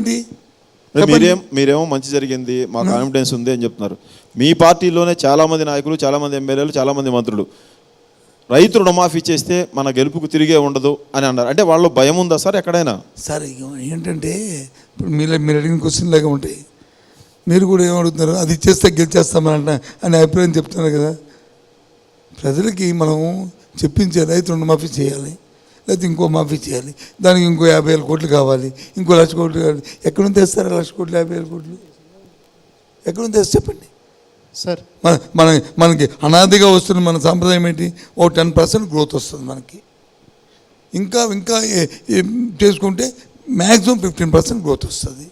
ఏంటి మరి మీరేం మీరేమో మంచి జరిగింది మా కాన్ఫిడెన్స్ ఉంది అని చెప్తున్నారు. మీ పార్టీలోనే చాలా మంది నాయకులు చాలా మంది ఎమ్మెల్యేలు చాలా మంది మంత్రులు. రైతు రుణమాఫీ చేస్తే మన గెలుపుకు తిరిగే ఉండదు అని అన్నారు. అంటే వాళ్ళు భయం ఉందా సార్ ఎక్కడైనా? సార్ ఏంటంటే ఇప్పుడు మీరు మీరు అడిగిన క్వశ్చన్ లాగా ఉంటాయి. మీరు కూడా ఏమడుగుతున్నారు అది ఇచ్చేస్తే గెలిచేస్తామని అంట అనే అభిప్రాయం చెప్తున్నారు కదా. ప్రజలకి మనం చెప్పించే రైతు రుణమాఫీ చేయాలి. లేకపోతే ఇంకో మాఫీ చేయాలి. దానికి ఇంకో యాభై వేల కోట్లు కావాలి. ఇంకో లక్ష కోట్లు కావాలి. ఎక్కడ నుంచి తెస్తారు లక్ష కోట్లు యాభై వేల కోట్లు? ఎక్కడ నుంచి తెస్తారు చెప్పండి. సార్. మన మన మనకి అనాదిగా వస్తున్న మన సాంప్రదాయం ఏంటి? ఓ టెన్ పర్సెంట్ గ్రోత్ వస్తుంది మనకి. ఇంకా ఇంకా ఏ- ఏం చేసుకుంటే మ్యాక్సిమం ఫిఫ్టీన్ పర్సెంట్ గ్రోత్ వస్తుంది.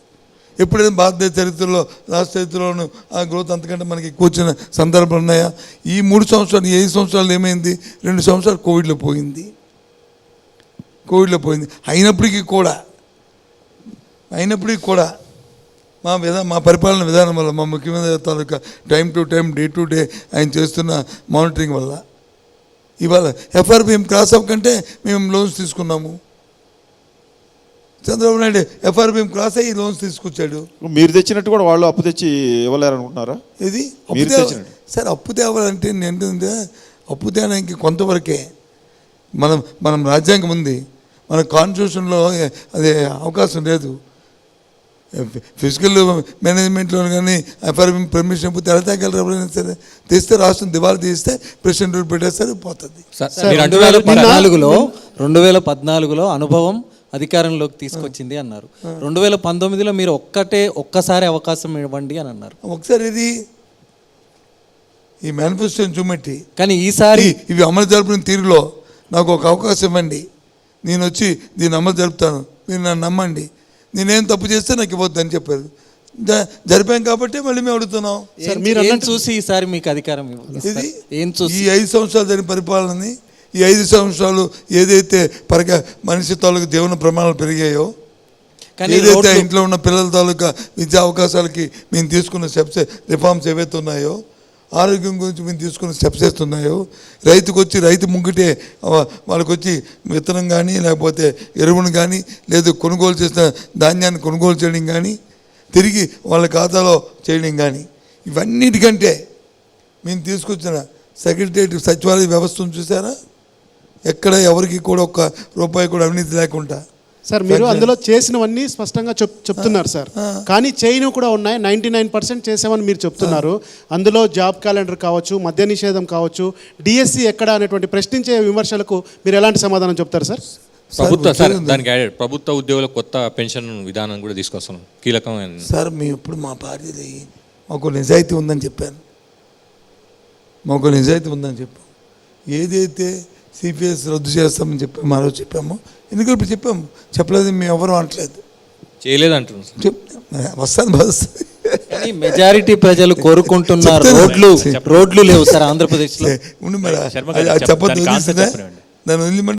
ఎప్పుడైనా భారతదేశ చరిత్రలో రాష్ట్ర చరిత్రలోను ఆ గ్రోత్ అంతకంటే మనకి ఎక్కువ వచ్చిన సందర్భాలు ఉన్నాయా? ఈ మూడు సంవత్సరాలు ఐదు సంవత్సరాలు ఏమైంది? రెండు సంవత్సరాలు కోవిడ్లో పోయింది. కోవిడ్లో పోయింది. అయినప్పటికీ కూడా అయినప్పటికీ కూడా మా విధా మా పరిపాలన విధానం వల్ల మా ముఖ్యమంత్రి తాలూకా time to time day to day ఆయన చేస్తున్న మానిటరింగ్ వల్ల ఇవాళ ఎఫ్ఆర్బిఎం క్రాస్ అవ్వకంటే మేము లోన్స్ తీసుకున్నాము. చంద్రబాబు నాయుడు ఎఫ్ఆర్బిఎం క్రాస్ అయ్యి లోన్స్ తీసుకొచ్చాడు. మీరు తెచ్చినట్టు కూడా వాళ్ళు అప్పు తెచ్చి ఇవ్వలేరనుకుంటున్నారా? ఇది మీరు తేవ- తెచ్చినట్టు. సార్ అప్పు తేవాలంటే ఏంటంటే అప్పు తేడానికి కొంతవరకే మనం మనం రాజ్యాంగం ఉంది. మన కాన్స్టిట్యూషన్లో అదే అవకాశం లేదు. ఫిజికల్ మేనేజ్మెంట్లో కానీ ఎఫ్ఆర్బి పర్మిషన్ పోతే ఎలా తగ్గలరు ఎవరైనా సరే? తెస్తే రాష్ట్రం దివాళా తీస్తే ప్రెసిడెంట్ రూల్ పెట్టేస్తారు పోతుంది. రెండు వేల పద్నాలుగులో రెండు వేల పద్నాలుగులో అనుభవం అధికారంలోకి తీసుకొచ్చింది అన్నారు. రెండు వేల పంతొమ్మిదిలో మీరు ఒక్కటే ఒక్కసారి అవకాశం ఇవ్వండి అని అన్నారు. ఒకసారి ఇది ఈ మేనిఫెస్టోని చూపెట్టి. కానీ ఈసారి ఇవి అమలు జరుపుకునే తీరులో నాకు ఒక అవకాశం ఇవ్వండి. నేను వచ్చి దీన్ని అమలు జరుపుతాను. మీరు నన్ను నమ్మండి. నేనేం తప్పు చేస్తే నాకు ఇవ్వద్దు అని చెప్పారు. జ- జరిపాం కాబట్టి మళ్ళీ మేము అడుగుతున్నాం. ఏం చూసి ఈసారి మీకు అధికారం ఇవ్వ- ఇది? ఏం చూసి? ఈ ఐదు సంవత్సరాలు జరిగిన పరిపాలనని ఈ ఐదు సంవత్సరాలు ఏదైతే పరగ మనిషి తాలూకు జీవన ప్రమాణాలు పెరిగాయో కానీ ఏదైతే ఇంట్లో ఉన్న పిల్లల తాలూకా విద్యా అవకాశాలకి మేము తీసుకున్న స్టెప్స్ రిఫార్మ్స్ ఏవైతే ఉన్నాయో ఆరోగ్యం గురించి మేము తీసుకున్న స్టెప్స్ వేస్తున్నాయో రైతుకు వచ్చి రైతు ముంగిటే ఆ, వాళ్ళకి వచ్చి విత్తనం కానీ లేకపోతే ఎరువును కానీ లేదు కొనుగోలు చేసిన ధాన్యాన్ని కొనుగోలు చేయడం కానీ తిరిగి వాళ్ళ ఖాతాలో చేయడం కానీ ఇవన్నిటికంటే మేము తీసుకొచ్చిన సెక్రటరియట్ సచివాలయ వ్యవస్థను చూసారా? ఎక్కడ ఎవరికి కూడా ఒక్క రూపాయి కూడా అవినీతి లేకుండా సార్ మీరు అందులో చేసినవన్నీ స్పష్టంగా చెప్ చెప్తున్నారు సార్. కానీ చేయనివి కూడా ఉన్నాయి. నైంటీ నైన్ పర్సెంట్ చేసామని మీరు చెప్తున్నారు. అందులో జాబ్ క్యాలెండర్ కావచ్చు మద్య నిషేధం కావచ్చు డిఎస్సి ఎక్కడ అనేటువంటి ప్రశ్నించే విమర్శలకు మీరు ఎలాంటి సమాధానం చెప్తారు సార్? ప్రభుత్వ సార్ దానికి ప్రభుత్వ ఉద్యోగుల కొత్త పెన్షన్ విధానం కూడా తీసుకొస్తున్నాం. కీలకమైన సార్ మేము ఎప్పుడు మా పార్టీది మాకు నిజాయితీ ఉందని చెప్పాను. మాకు నిజాయితీ ఉందని చెప్పాం. ఏదైతే సిపిఎస్ రద్దు చేస్తామని చెప్పాము ఆ రోజు చెప్పామో. ఎందుకంటే ఇప్పుడు చెప్పాము? చెప్పలేదు మేము ఎవరు అనట్లేదు. చేయలేదు అంటున్నాం వస్తాను కానీ మెజారిటీ ప్రజలు కోరుకుంటున్న చెప్తాను. రోడ్లు రోడ్లు లేవు సార్ ఆంధ్రప్రదేశ్లో. ఉండి మరి. శర్మ